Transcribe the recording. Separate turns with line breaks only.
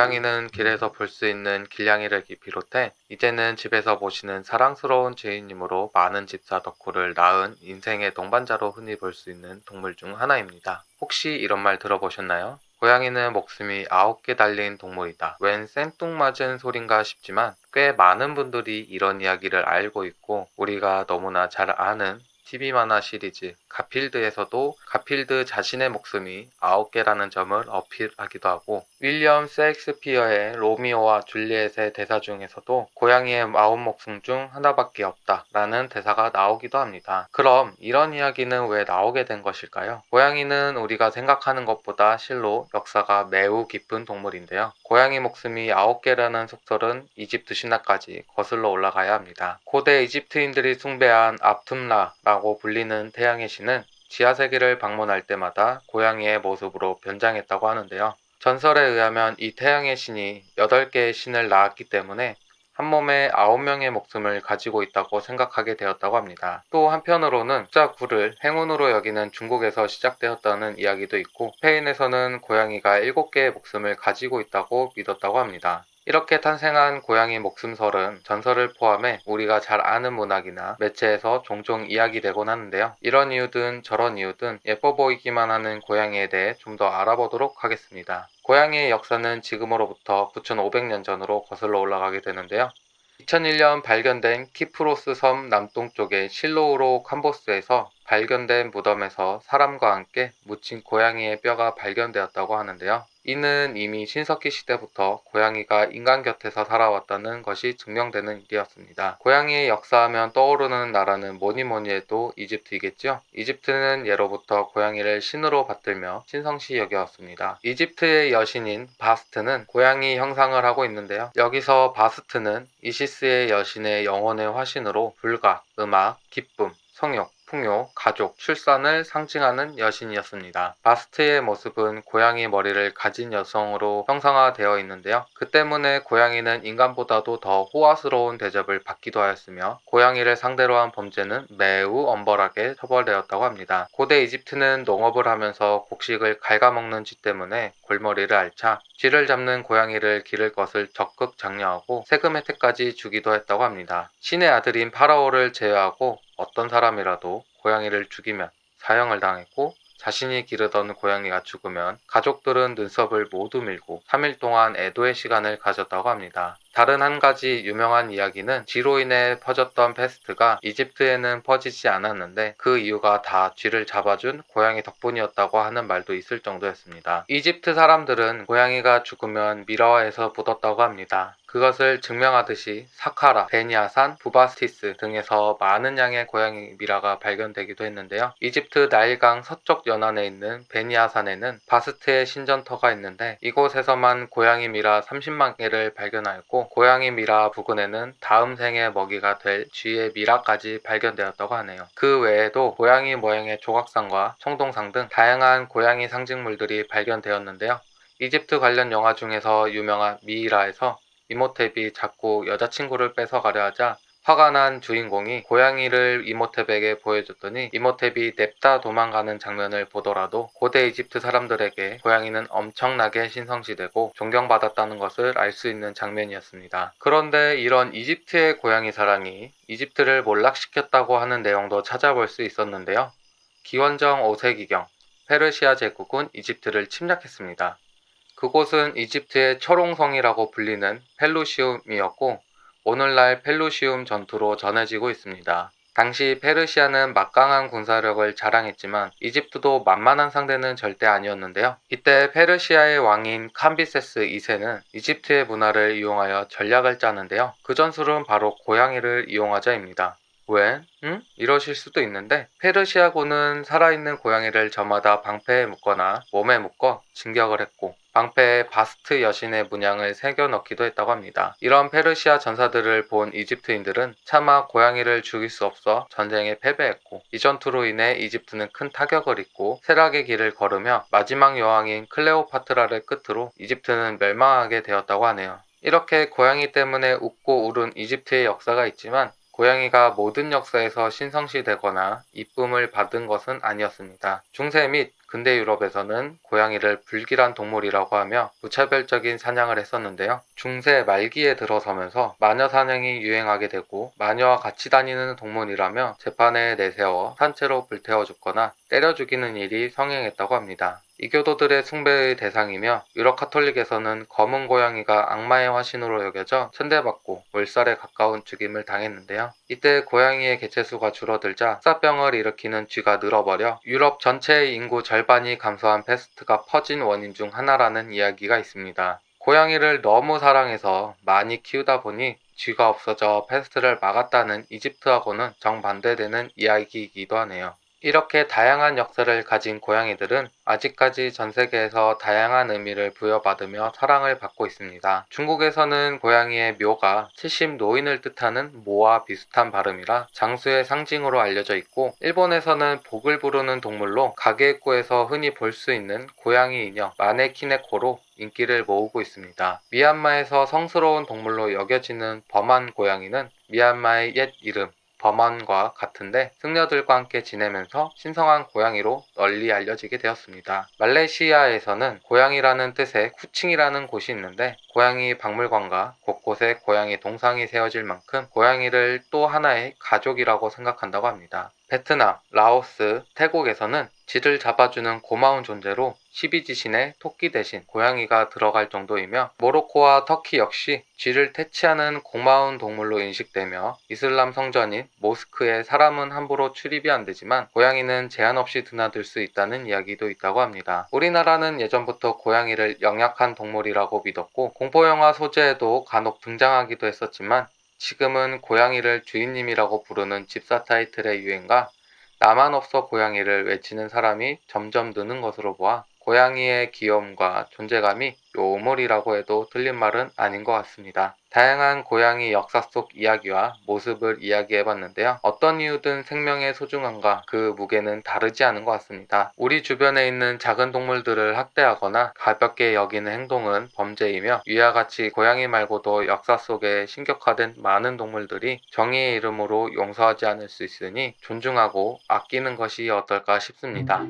고양이는 길에서 볼 수 있는 길냥이를 비롯해 이제는 집에서 보시는 사랑스러운 주인님으로 많은 집사 덕후를 낳은 인생의 동반자로 흔히 볼 수 있는 동물 중 하나입니다. 혹시 이런 말 들어보셨나요? 고양이는 목숨이 9개 달린 동물이다. 웬 생뚱맞은 소린가 싶지만 꽤 많은 분들이 이런 이야기를 알고 있고 우리가 너무나 잘 아는 TV 만화 시리즈 가필드에서도 가필드 자신의 목숨이 9개라는 점을 어필하기도 하고 윌리엄 셰익스피어의 로미오와 줄리엣의 대사 중에서도 고양이의 마음 목숨 중 하나밖에 없다 라는 대사가 나오기도 합니다. 그럼 이런 이야기는 왜 나오게 된 것일까요? 고양이는 우리가 생각하는 것보다 실로 역사가 매우 깊은 동물인데요. 고양이 목숨이 9개라는 속설은 이집트 신화까지 거슬러 올라가야 합니다. 고대 이집트인들이 숭배한 아툼라라고 불리는 태양의 신은 지하세계를 방문할 때마다 고양이의 모습으로 변장했다고 하는데요. 전설에 의하면 이 태양의 신이 8개의 신을 낳았기 때문에 한 몸에 9명의 목숨을 가지고 있다고 생각하게 되었다고 합니다. 또 한편으로는 숫자 9를 행운으로 여기는 중국에서 시작되었다는 이야기도 있고 스페인에서는 고양이가 7개의 목숨을 가지고 있다고 믿었다고 합니다. 이렇게 탄생한 고양이 목숨설은 전설을 포함해 우리가 잘 아는 문학이나 매체에서 종종 이야기되곤 하는데요. 이런 이유든 저런 이유든 예뻐 보이기만 하는 고양이에 대해 좀 더 알아보도록 하겠습니다. 고양이의 역사는 지금으로부터 9,500년 전으로 거슬러 올라가게 되는데요. 2001년 발견된 키프로스 섬 남동쪽의 실로우로 캄보스에서 발견된 무덤에서 사람과 함께 묻힌 고양이의 뼈가 발견되었다고 하는데요. 이는 이미 신석기 시대부터 고양이가 인간 곁에서 살아왔다는 것이 증명되는 일이었습니다. 고양이의 역사하면 떠오르는 나라는 뭐니 뭐니 해도 이집트이겠죠? 이집트는 예로부터 고양이를 신으로 받들며 신성시 여겨왔습니다. 이집트의 여신인 바스트는 고양이 형상을 하고 있는데요. 여기서 바스트는 이시스의 여신의 영혼의 화신으로 불가, 음악, 기쁨, 성욕, 풍요, 가족, 출산을 상징하는 여신이었습니다. 바스트의 모습은 고양이 머리를 가진 여성으로 형상화되어 있는데요. 그 때문에 고양이는 인간보다도 더 호화스러운 대접을 받기도 하였으며 고양이를 상대로 한 범죄는 매우 엄벌하게 처벌되었다고 합니다. 고대 이집트는 농업을 하면서 곡식을 갉아먹는 쥐 때문에 골머리를 앓자 쥐를 잡는 고양이를 기를 것을 적극 장려하고 세금 혜택까지 주기도 했다고 합니다. 신의 아들인 파라오를 제외하고 어떤 사람이라도 고양이를 죽이면 사형을 당했고 자신이 기르던 고양이가 죽으면 가족들은 눈썹을 모두 밀고 3일 동안 애도의 시간을 가졌다고 합니다. 다른 한 가지 유명한 이야기는 쥐로 인해 퍼졌던 페스트가 이집트에는 퍼지지 않았는데 그 이유가 다 쥐를 잡아준 고양이 덕분이었다고 하는 말도 있을 정도였습니다. 이집트 사람들은 고양이가 죽으면 미라와에서 묻었다고 합니다. 그것을 증명하듯이 사카라, 베니아산, 부바스티스 등에서 많은 양의 고양이 미라가 발견되기도 했는데요. 이집트 나일강 서쪽 연안에 있는 베니아산에는 바스트의 신전터가 있는데 이곳에서만 고양이 미라 30만 개를 발견하였고 고양이 미라 부근에는 다음 생의 먹이가 될 쥐의 미라까지 발견되었다고 하네요. 그 외에도 고양이 모양의 조각상과 청동상 등 다양한 고양이 상징물들이 발견되었는데요. 이집트 관련 영화 중에서 유명한 미이라에서 이모탭이 자꾸 여자친구를 뺏어가려 하자 화가 난 주인공이 고양이를 이모탭에게 보여줬더니 이모탭이 냅다 도망가는 장면을 보더라도 고대 이집트 사람들에게 고양이는 엄청나게 신성시되고 존경받았다는 것을 알 수 있는 장면이었습니다. 그런데 이런 이집트의 고양이 사랑이 이집트를 몰락시켰다고 하는 내용도 찾아볼 수 있었는데요. 기원전 5세기경 페르시아 제국은 이집트를 침략했습니다. 그곳은 이집트의 철옹성이라고 불리는 펠루시움이었고 오늘날 펠루시움 전투로 전해지고 있습니다. 당시 페르시아는 막강한 군사력을 자랑했지만 이집트도 만만한 상대는 절대 아니었는데요. 이때 페르시아의 왕인 캄비세스 2세는 이집트의 문화를 이용하여 전략을 짜는데요. 그 전술은 바로 고양이를 이용하자입니다. 왜? 응? 이러실 수도 있는데 페르시아군은 살아있는 고양이를 저마다 방패에 묶거나 몸에 묶어 진격을 했고 방패에 바스트 여신의 문양을 새겨 넣기도 했다고 합니다. 이런 페르시아 전사들을 본 이집트인들은 차마 고양이를 죽일 수 없어 전쟁에 패배했고 이 전투로 인해 이집트는 큰 타격을 입고 쇠락의 길을 걸으며 마지막 여왕인 클레오파트라를 끝으로 이집트는 멸망하게 되었다고 하네요. 이렇게 고양이 때문에 웃고 울은 이집트의 역사가 있지만 고양이가 모든 역사에서 신성시되거나 이쁨을 받은 것은 아니었습니다. 중세 및 근대 유럽에서는 고양이를 불길한 동물이라고 하며 무차별적인 사냥을 했었는데요. 중세 말기에 들어서면서 마녀 사냥이 유행하게 되고 마녀와 같이 다니는 동물이라며 재판에 내세워 산채로 불태워 죽거나 때려 죽이는 일이 성행했다고 합니다. 이교도들의 숭배의 대상이며 유럽 카톨릭에서는 검은 고양이가 악마의 화신으로 여겨져 천대받고 몰살에 가까운 죽임을 당했는데요. 이때 고양이의 개체수가 줄어들자 흑사병을 일으키는 쥐가 늘어버려 유럽 전체의 인구 절반이 감소한 패스트가 퍼진 원인 중 하나라는 이야기가 있습니다. 고양이를 너무 사랑해서 많이 키우다 보니 쥐가 없어져 패스트를 막았다는 이집트하고는 정반대되는 이야기이기도 하네요. 이렇게 다양한 역사를 가진 고양이들은 아직까지 전 세계에서 다양한 의미를 부여받으며 사랑을 받고 있습니다. 중국에서는 고양이의 묘가 70 노인을 뜻하는 모와 비슷한 발음이라 장수의 상징으로 알려져 있고 일본에서는 복을 부르는 동물로 가게입구에서 흔히 볼 수 있는 고양이 인형 마네키네코로 인기를 모으고 있습니다. 미얀마에서 성스러운 동물로 여겨지는 범한 고양이는 미얀마의 옛 이름 범안과 같은데 승려들과 함께 지내면서 신성한 고양이로 널리 알려지게 되었습니다. 말레이시아에서는 고양이라는 뜻의 쿠칭이라는 곳이 있는데 고양이 박물관과 곳곳에 고양이 동상이 세워질 만큼 고양이를 또 하나의 가족이라고 생각한다고 합니다. 베트남, 라오스, 태국에서는 쥐를 잡아주는 고마운 존재로 12지신의 토끼 대신 고양이가 들어갈 정도이며 모로코와 터키 역시 쥐를 퇴치하는 고마운 동물로 인식되며 이슬람 성전인 모스크에 사람은 함부로 출입이 안 되지만 고양이는 제한 없이 드나들 수 있다는 이야기도 있다고 합니다. 우리나라는 예전부터 고양이를 영약한 동물이라고 믿었고 공포영화 소재에도 간혹 등장하기도 했었지만 지금은 고양이를 주인님이라고 부르는 집사 타이틀의 유행과 나만 없어 고양이를 외치는 사람이 점점 느는 것으로 보아 고양이의 귀여움과 존재감이 요물이라고 해도 틀린 말은 아닌 것 같습니다. 다양한 고양이 역사 속 이야기와 모습을 이야기해봤는데요. 어떤 이유든 생명의 소중함과 그 무게는 다르지 않은 것 같습니다. 우리 주변에 있는 작은 동물들을 학대하거나 가볍게 여기는 행동은 범죄이며 위와 같이 고양이 말고도 역사 속에 신격화된 많은 동물들이 정의의 이름으로 용서하지 않을 수 있으니 존중하고 아끼는 것이 어떨까 싶습니다.